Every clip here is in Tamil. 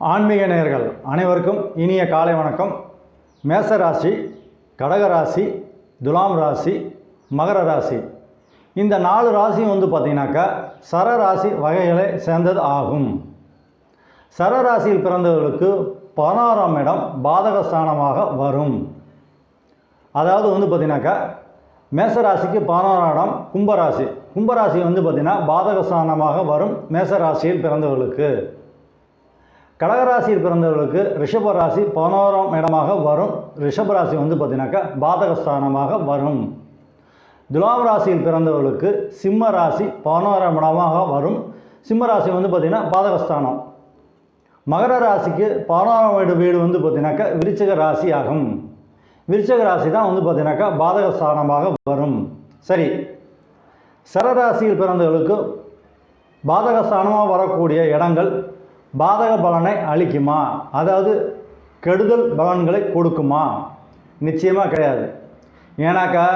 ஆன்மீக நேயர்கள் அனைவருக்கும் இனிய காலை வணக்கம். மேச ராசி கடக ராசி துலாம் ராசி மகர ராசி. இந்த நாலு ராசியும் வந்து பார்த்திங்கனாக்கா சர ராசி வகைகளை சேர்ந்தது ஆகும். சர ராசியில் பிறந்தவர்களுக்கு பதினாறாம் இடம் பாதக ஸ்தானமாக வரும். அதாவது வந்து பார்த்தீங்கன்னாக்கா மேசராசிக்கு பதினோராம் இடம் கும்பராசி. கும்பராசி வந்து பார்த்திங்கன்னா பாதக ஸ்தானமாக வரும் மேசராசியில் பிறந்தவர்களுக்கு. கடகராசியில் பிறந்தவர்களுக்கு ரிஷப ராசி பதினோராம் இடமாக வரும். ரிஷப ராசி வந்து பார்த்தீங்கன்னாக்கா பாதகஸ்தானமாக வரும். துலாம் ராசியில் பிறந்தவர்களுக்கு சிம்ம ராசி பதினோராம் இடமாக வரும். சிம்ம ராசி வந்து பார்த்திங்கன்னா பாதகஸ்தானம். மகர ராசிக்கு பதினோராம் வீடு வீடு வந்து பார்த்தீங்கன்னாக்கா விருச்சக ராசி ஆகும் விருச்சக ராசி தான் வந்து பார்த்தீங்கன்னாக்கா பாதகஸ்தானமாக வரும். சரி சரராசியில் பிறந்தவர்களுக்கு பாதகஸ்தானமாக வரக்கூடிய இடங்கள் பாதக பலனை அளிக்குமா? அதாவது கெடுதல் பலன்களை கொடுக்குமா? நிச்சயமாக கிடையாது. ஏன்னாக்கா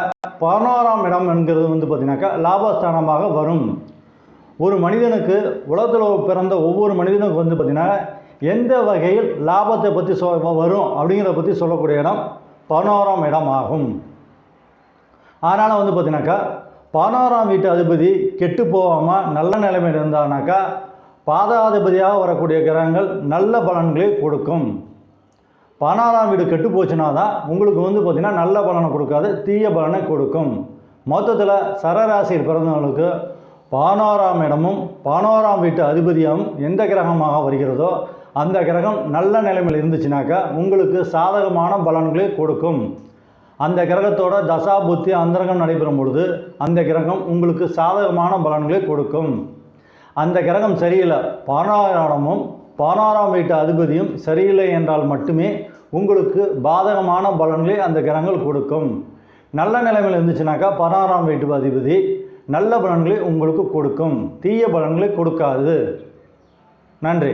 பதினோராம் இடம் என்கிறது வந்து பார்த்தீங்கன்னாக்கா லாபஸ்தானமாக வரும். ஒரு மனிதனுக்கு உலகத்தில் பிறந்த ஒவ்வொரு மனிதனுக்கும் வந்து பார்த்திங்கன்னா எந்த வகையில் லாபத்தை பற்றி சொ வரும் அப்படிங்கிறத பற்றி சொல்லக்கூடிய இடம் பதினோராம் இடம் ஆகும். அதனால் வந்து பார்த்தீங்கன்னாக்கா பதினோராம் வீட்டு அதிபதி கெட்டு போகாமல் நல்ல நிலைமையில் இருந்தானாக்கா பாதாதிபதியாக வரக்கூடிய கிரகங்கள் நல்ல பலன்களை கொடுக்கும். பதினாறாம் வீடு கெட்டு போச்சுன்னா தான் உங்களுக்கு வந்து பார்த்திங்கன்னா நல்ல பலனை கொடுக்காது தீய பலனை கொடுக்கும். மொத்தத்தில் சரராசியில் பிறந்தவங்களுக்கு பதினோராம் இடமும் பதினோராம் வீட்டு அதிபதியாகவும் எந்த கிரகமாக வருகிறதோ அந்த கிரகம் நல்ல நிலைமையில் இருந்துச்சுனாக்கா உங்களுக்கு சாதகமான பலன்களை கொடுக்கும். அந்த கிரகத்தோட தசா புத்தி அந்தரகம் நடைபெறும் பொழுது அந்த கிரகம் உங்களுக்கு சாதகமான பலன்களை கொடுக்கும். அந்த கிரகம் சரியில்லை. பதினாறாமமும் பதினாறாம் வீட்டு அதிபதியும் சரியில்லை என்றால் மட்டுமே உங்களுக்கு பாதகமான பலன்களை அந்த கிரகங்கள் கொடுக்கும். நல்ல நிலைமையில் இருந்துச்சுனாக்கா பதினாறாம் வீட்டு அதிபதி நல்ல பலன்களை உங்களுக்கு கொடுக்கும். தீய பலன்களை கொடுக்காது. நன்றி.